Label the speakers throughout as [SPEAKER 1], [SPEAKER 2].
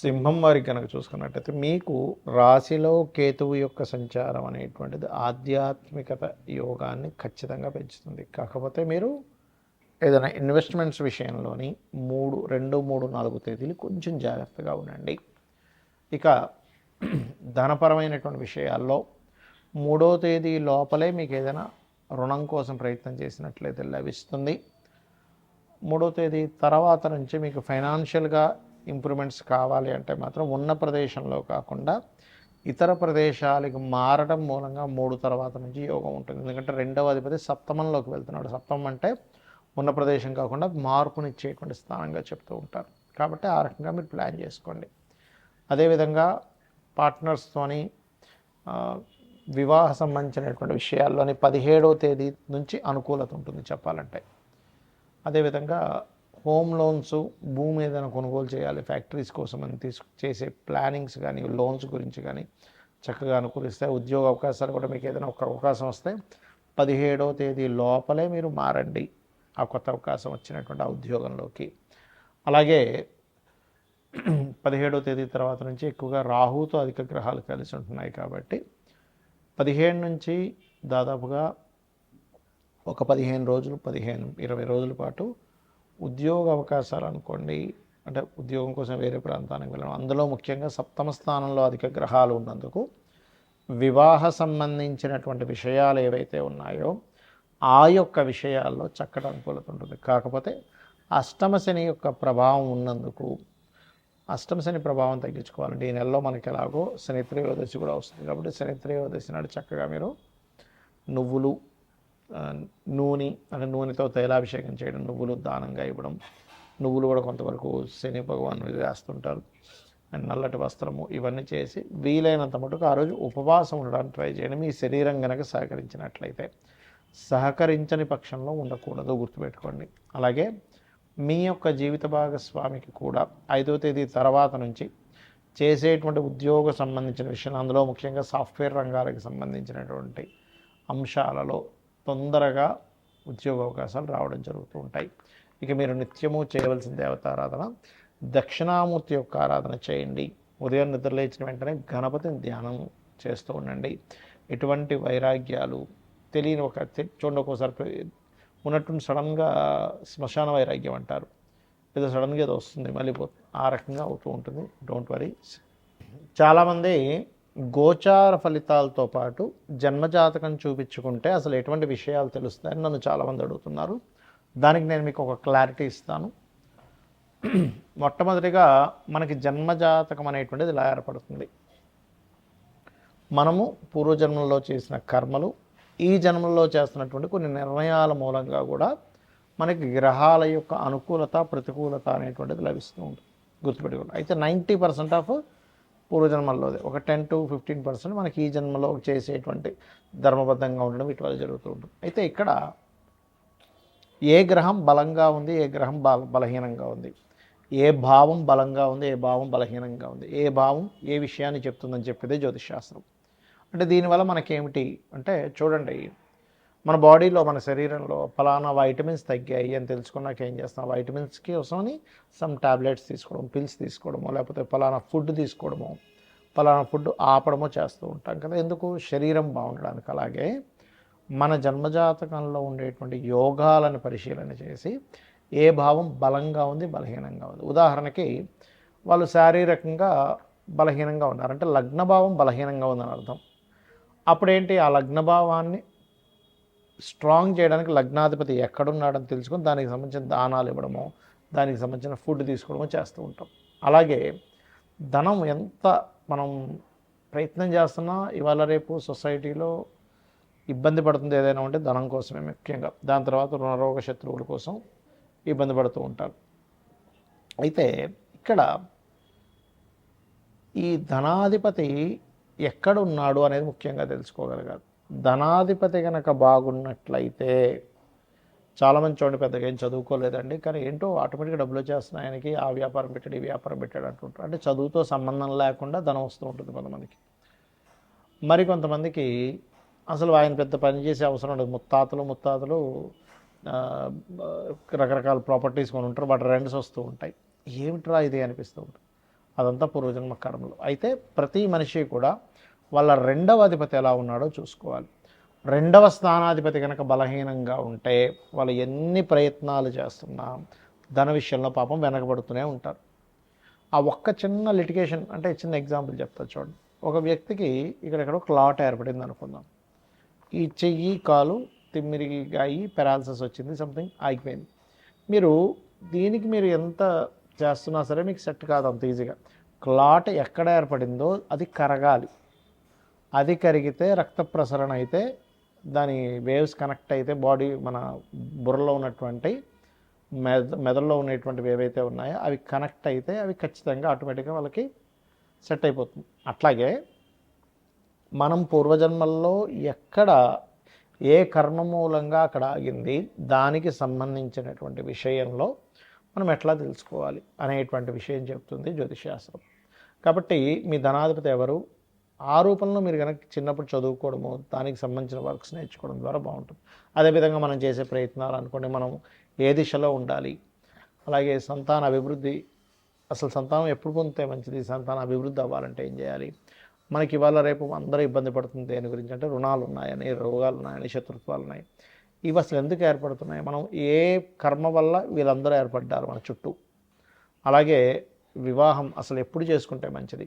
[SPEAKER 1] సింహం వారికి కనుక చూసుకున్నట్టయితే మీకు రాశిలో కేతువు యొక్క సంచారం అనేటువంటిది ఆధ్యాత్మికత యోగాన్ని ఖచ్చితంగా పెంచుతుంది. కాకపోతే మీరు ఏదైనా ఇన్వెస్ట్మెంట్స్ విషయంలోని మూడు రెండు మూడు నాలుగు తేదీలు కొంచెం జాగ్రత్తగా ఉండండి. ఇక ధనపరమైనటువంటి విషయాల్లో మూడో తేదీ లోపలే మీకు ఏదైనా రుణం కోసం ప్రయత్నం చేసినట్లయితే లభిస్తుంది. మూడో తేదీ తర్వాత నుంచి మీకు ఫైనాన్షియల్గా ఇంప్రూవ్మెంట్స్ కావాలి అంటే మాత్రం ఉన్న ప్రదేశంలో కాకుండా ఇతర ప్రదేశాలకు మారడం మూలంగా మూడు తర్వాత నుంచి యోగం ఉంటుంది. ఎందుకంటే రెండవ అధిపతి సప్తమంలోకి వెళ్తున్నాడు. సప్తమం అంటే ఉన్న ప్రదేశం కాకుండా మార్పునిచ్చేటువంటి స్థానంగా చెప్తూ ఉంటారు. కాబట్టి ఆ రకంగా మీరు ప్లాన్ చేసుకోండి. అదేవిధంగా పార్ట్నర్స్తోని వివాహ సంబంధించినటువంటి విషయాల్లోని పదిహేడవ తేదీ నుంచి అనుకూలత ఉంటుంది చెప్పాలంటే. అదేవిధంగా హోమ్ లోన్స్ భూమి ఏదైనా కొనుగోలు చేయాలి ఫ్యాక్టరీస్ కోసం అని తీసుకు చేసే ప్లానింగ్స్ కానీ లోన్స్ గురించి కానీ చక్కగా అనుకూలిస్తాయి ఉద్యోగ అవకాశాలు కూడా మీకు ఏదైనా ఒక అవకాశం వస్తే పదిహేడవ తేదీ లోపలే మీరు మారండి. ఆ కొత్త అవకాశం వచ్చినటువంటి ఆ ఉద్యోగంలోకి. అలాగే పదిహేడవ తేదీ తర్వాత నుంచి ఎక్కువగా రాహుతో అధిక గ్రహాలు కలిసి ఉంటున్నాయి కాబట్టి పదిహేడు నుంచి దాదాపుగా ఒక పదిహేను రోజులు పదిహేను ఇరవై రోజుల పాటు ఉద్యోగ అవకాశాలు అనుకోండి అంటే ఉద్యోగం కోసం వేరే ప్రాంతానికి వెళ్ళడం అందులో ముఖ్యంగా సప్తమ స్థానంలో అధిక గ్రహాలు ఉన్నందుకు వివాహ సంబంధించినటువంటి విషయాలు ఏవైతే ఉన్నాయో ఆ యొక్క విషయాల్లో చక్కటి అనుకూలత ఉంటుంది. కాకపోతే అష్టమ శని యొక్క ప్రభావం ఉన్నందుకు అష్టమ శని ప్రభావం తగ్గించుకోవాలండి ఈ నెలలో మనకి ఎలాగో శని త్రయోదశి కూడా వస్తుంది. కాబట్టి శని త్రయోదశి నాడు చక్కగా మీరు నువ్వులు నూనె అంటే నూనెతో తైలాభిషేకం చేయడం నువ్వులు దానంగా ఇవ్వడం. నువ్వులు కూడా కొంతవరకు శని భగవాను వేస్తుంటారు. అండ్ నల్లటి వస్త్రము ఇవన్నీ చేసి వీలైనంత మటుకు ఆ రోజు ఉపవాసం ఉండడానికి ట్రై చేయండి. మీ శరీరం కనుక సహకరించినట్లయితే సహకరించని పక్షంలో ఉండకూడదు గుర్తుపెట్టుకోండి. అలాగే మీ యొక్క జీవిత భాగస్వామికి కూడా ఐదో తేదీ తర్వాత నుంచి చేసేటువంటి ఉద్యోగ సంబంధించిన విషయం అందులో ముఖ్యంగా సాఫ్ట్వేర్ రంగాలకు సంబంధించినటువంటి అంశాలలో తొందరగా ఉద్యోగ అవకాశాలు రావడం జరుగుతూ ఉంటాయి. ఇక మీరు నిత్యము చేయవలసిన దేవతారాధన దక్షిణామూర్తి యొక్క ఆరాధన చేయండి. ఉదయం నిద్రలేచిన వెంటనే గణపతిని ధ్యానం చేస్తూ ఉండండి. ఎటువంటి వైరాగ్యాలు తెలియని ఒక చూడండి ఒక్కోసారి పె- ఉన్నట్టు సడన్గా శ్మశాన వైరాగ్యం అంటారు. ఏదో సడన్గా ఏదో వస్తుంది మళ్ళీ ఆ రకంగా అవుతూ ఉంటుంది. Don't worry. చాలామంది గోచార ఫలితాలతో పాటు జన్మజాతకం చూపించుకుంటే అసలు ఎటువంటి విషయాలు తెలుస్తాయని నన్ను చాలామంది అడుగుతున్నారు. దానికి నేను మీకు ఒక క్లారిటీ ఇస్తాను. మొట్టమొదటిగా మనకి జన్మజాతకం అనేటువంటిది ఇలా ఏర్పడుతుంది. మనము పూర్వజన్మల్లో చేసిన కర్మలు ఈ జన్మల్లో చేస్తున్నటువంటి కొన్ని నిర్ణయాల మూలంగా కూడా మనకి గ్రహాల యొక్క అనుకూలత ప్రతికూలత అనేటువంటిది లభిస్తూ ఉంటుంది. గుర్తుపెట్టుకోండి. అయితే నైంటీ పర్సెంట్ ఆఫ్ పూర్వజన్మల్లోదే. ఒక టెన్ టు ఫిఫ్టీన్ పర్సెంట్ మనకి ఈ జన్మలో చేసేటువంటి ధర్మబద్ధంగా ఉండడం వీటి వల్ల జరుగుతూ ఉంటుంది. అయితే ఇక్కడ ఏ గ్రహం బలంగా ఉంది ఏ గ్రహం బల బలహీనంగా ఉంది? ఏ భావం బలంగా ఉంది ఏ భావం బలహీనంగా ఉంది? ఏ భావం ఏ విషయాన్ని చెప్తుందని చెప్పేదే జ్యోతిషాస్త్రం అంటే దీనివల్ల మనకేమిటి అంటే చూడండి మన బాడీలో మన శరీరంలో ఫలానా వైటమిన్స్ తగ్గాయి అని తెలుసుకున్నాక ఏం చేస్తాం? వైటమిన్స్కి కోసమని సమ్ టాబ్లెట్స్ తీసుకోవడం పిల్స్ తీసుకోవడమో లేకపోతే ఫలానా ఫుడ్ తీసుకోవడమో ఫలానా ఫుడ్ ఆపడమో చేస్తూ ఉంటాం కదా. ఎందుకు? శరీరం బాగుండడానికి. అలాగే మన జన్మజాతకంలో ఉండేటువంటి యోగాలను పరిశీలన చేసి ఏ భావం బలంగా ఉంది బలహీనంగా ఉంది? ఉదాహరణకి వాళ్ళు శారీరకంగా బలహీనంగా ఉన్నారు. అంటే లగ్నభావం బలహీనంగా ఉందని అర్థం అప్పుడేంటి? ఆ లగ్నభావాన్ని స్ట్రాంగ్ చేయడానికి లగ్నాధిపతి ఎక్కడున్నాడని తెలుసుకొని దానికి సంబంధించిన దానాలు ఇవ్వడమో దానికి సంబంధించిన ఫుడ్ తీసుకోవడమో చేస్తూ ఉంటాం. అలాగే ధనం ఎంత మనం ప్రయత్నం చేస్తున్నా ఇవాళ రేపు సొసైటీలో ఇబ్బంది పడుతుంది ఏదైనా ఉంటే ధనం కోసమే ముఖ్యంగా. దాని తర్వాత రుణరోగ శత్రువుల కోసం ఇబ్బంది పడుతూ ఉంటారు. అయితే ఇక్కడ ఈ ధనాధిపతి ఎక్కడ ఉన్నాడు అనేది ముఖ్యంగా తెలుసుకోగలగాలి. ధనాధిపతి కనుక బాగున్నట్లయితే చాలామంది చూడండి పెద్దగా ఏం చదువుకోలేదండి. కానీ ఏంటో ఆటోమేటిక్గా డబ్బులు వచ్చేస్తున్నాయి. ఆయనకి ఆ వ్యాపారం పెట్టాడు ఈ వ్యాపారం పెట్టాడు అంటుంటారు. అంటే చదువుతో సంబంధం లేకుండా ధనం వస్తూ ఉంటుంది కొంతమందికి. మరి కొంతమందికి అసలు ఆయన పెద్ద పని చేసే అవసరం ఉండదు. ముత్తాతలు ముత్తాతలు రకరకాల ప్రాపర్టీస్ కొని ఉంటారు వాటి రెంట్స్ వస్తూ ఉంటాయి. ఏమిట్రా ఇది అనిపిస్తూ ఉంటుంది. అదంతా పూర్వజన్మ కర్మలు అయితే ప్రతి మనిషి కూడా వాళ్ళ రెండవ అధిపతి ఎలా ఉన్నాడో చూసుకోవాలి. రెండవ స్థానాధిపతి కనుక బలహీనంగా ఉంటే వాళ్ళు ఎన్ని ప్రయత్నాలు చేస్తున్నా ధన విషయంలో పాపం వెనకబడుతూనే ఉంటారు. ఆ ఒక్క చిన్న లిటిగేషన్ అంటే చిన్న ఎగ్జాంపుల్ చెప్తా చూడండి. ఒక వ్యక్తికి ఇక్కడెక్కడో క్లాట్ ఏర్పడింది అనుకుందాం. ఈ చెయ్యి కాలు తిమ్మిరిగి అయ్యి పెరాలసిస్ వచ్చింది సంథింగ్ ఆగిపోయింది. మీరు దీనికి మీరు ఎంత చేస్తున్నా సరే మీకు సెట్ కాదు అంత ఈజీగా క్లాట్ ఎక్కడ ఏర్పడిందో అది కరగాలి. అది కరిగితే రక్త ప్రసరణ అయితే దాని వేవ్స్ కనెక్ట్ అయితే బాడీ మన బుర్రలో ఉన్నటువంటి మెద మెదడులో ఉన్నటువంటివి ఏవైతే ఉన్నాయో అవి కనెక్ట్ అయితే అవి ఖచ్చితంగా ఆటోమేటిక్గా వాళ్ళకి సెట్ అయిపోతుంది. అట్లాగే మనం పూర్వజన్మల్లో ఎక్కడ ఏ కర్మ మూలంగా అక్కడ ఆగింది దానికి సంబంధించినటువంటి విషయంలో మనం ఎట్లా తెలుసుకోవాలి అనేటువంటి విషయం చెప్తుంది జ్యోతిషాస్త్రం కాబట్టి మీ ధనాధిపతి ఎవరు? ఆ రూపంలో మీరు కనుక చిన్నప్పుడు చదువుకోవడము దానికి సంబంధించిన వర్క్స్ నేర్చుకోవడం ద్వారా బాగుంటుంది. అదేవిధంగా మనం చేసే ప్రయత్నాలు అనుకోండి మనం ఏ దిశలో ఉండాలి అలాగే సంతాన అభివృద్ధి అసలు సంతానం ఎప్పుడు పొందితే మంచిది సంతాన అభివృద్ధి అవ్వాలంటే ఏం చేయాలి? మనకి ఇవాళ రేపు అందరూ ఇబ్బంది పడుతుంది దేని గురించి అంటే రుణాలు ఉన్నాయని రోగాలు ఉన్నాయని శత్రుత్వాలు ఉన్నాయి ఇవి అసలు ఎందుకు ఏర్పడుతున్నాయి? మనం ఏ కర్మ వల్ల వీళ్ళందరూ ఏర్పడ్డారు మన చుట్టూ? అలాగే వివాహం అసలు ఎప్పుడు చేసుకుంటే మంచిది?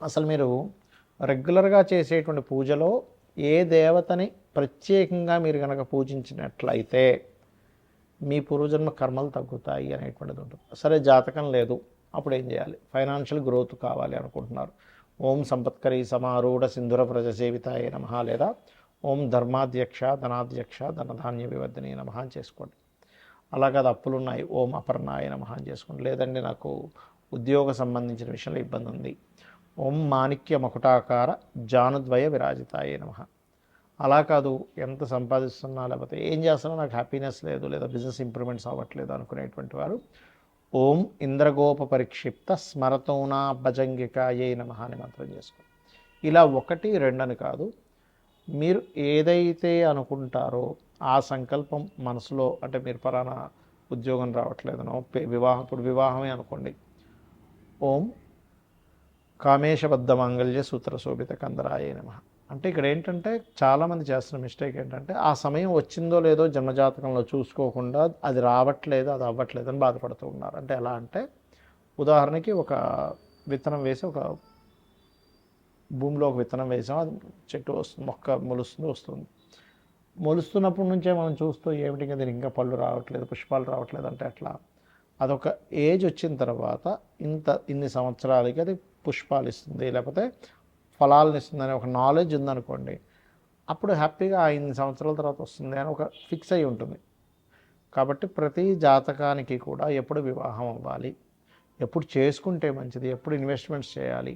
[SPEAKER 1] అసలు మీరు రెగ్యులర్గా చేసేటువంటి పూజలో ఏ దేవతని ప్రత్యేకంగా మీరు కనుక పూజించినట్లయితే మీ పూర్వజన్మ కర్మలు తగ్గుతాయి అనేటువంటిది ఉంటుంది. సరే జాతకం లేదు. అప్పుడు ఏం చేయాలి? ఫైనాన్షియల్ గ్రోత్ కావాలి అనుకుంటున్నారు. ఓం సంపత్కరి సమారూఢ సింధుర ప్రజ సేవితాయ నమ లేదా ఓం ధర్మాధ్యక్ష ధనాధ్యక్ష ధనధాన్య వివర్ధని నమ అని చేసుకోండి. అలాగే అది అప్పులు ఉన్నాయి ఓం అపర్ణాయ నమ అని చేసుకోండి. లేదండి నాకు ఉద్యోగ సంబంధించిన విషయంలో ఇబ్బంది ఉంది. ఓం మాణిక్య మకుటాకార జానుద్వయ విరాజితాయే నమ. అలా కాదు ఎంత సంపాదిస్తున్నా లేకపోతే ఏం చేస్తున్నా నాకు హ్యాపీనెస్ లేదు లేదా బిజినెస్ ఇంప్రూవ్మెంట్స్ అవ్వట్లేదు అనుకునేటువంటి వారు ఓం ఇంద్రగోప పరిక్షిప్త స్మరతోనా భజంగికాయే నమ అని మంత్రం చేసుకోండి. ఇలా ఒకటి రెండని కాదు మీరు ఏదైతే అనుకుంటారో ఆ సంకల్పం మనసులో అంటే మీరు పరాన ఉద్యోగం రావట్లేదనో వివాహం ఇప్పుడు వివాహమే అనుకోండి ఓం కామేశబద్ధ మాంగళ్య సూత్ర శోభిత కందరాయ నమ. అంటే ఇక్కడ ఏంటంటే చాలామంది చేస్తున్న మిస్టేక్ ఏంటంటే ఆ సమయం వచ్చిందో లేదో జన్మజాతకంలో చూసుకోకుండా అది రావట్లేదు అది అవ్వట్లేదు అని బాధపడుతూ ఉన్నారు. అంటే ఎలా అంటే ఉదాహరణకి ఒక విత్తనం వేసి ఒక భూమిలో ఒక విత్తనం వేసాం అది చెట్టు వస్తుంది మొక్క మొలుస్తుంది వస్తుంది. మొలుస్తున్నప్పటి నుంచే మనం చూస్తూ ఏమిటి ఇంకా దీనికి ఇంకా పళ్ళు రావట్లేదు పుష్పాలు రావట్లేదు అంటే అట్లా అదొక ఏజ్ వచ్చిన తర్వాత ఇంత ఇన్ని సంవత్సరాలకి అది పుష్పాలు ఇస్తుంది లేకపోతే ఫలాలను ఇస్తుంది ఒక నాలెడ్జ్ ఉందనుకోండి అప్పుడు హ్యాపీగా ఆ ఇన్ని సంవత్సరాల తర్వాత వస్తుంది అని ఒక ఫిక్స్ అయి ఉంటుంది. కాబట్టి ప్రతి జాతకానికి కూడా ఎప్పుడు వివాహం అవ్వాలి ఎప్పుడు చేసుకుంటే మంచిది ఎప్పుడు ఇన్వెస్ట్మెంట్స్ చేయాలి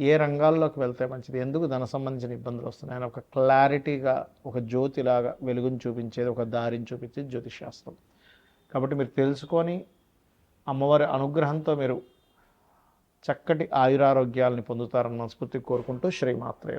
[SPEAKER 1] ఏ రంగాల్లోకి వెళ్తే మంచిది ఎందుకు ధన సంబంధించిన ఇబ్బందులు వస్తున్నాయని ఒక క్లారిటీగా ఒక జ్యోతిలాగా వెలుగుని చూపించేది ఒక దారిని చూపించేది జ్యోతిశాస్త్రం కాబట్టి మీరు తెలుసుకొని అమ్మవారి అనుగ్రహంతో మీరు చక్కటి ఆయురారోగ్యాలని పొందుతారని మనస్ఫూర్తి కోరుకుంటూ శ్రీమాత్రే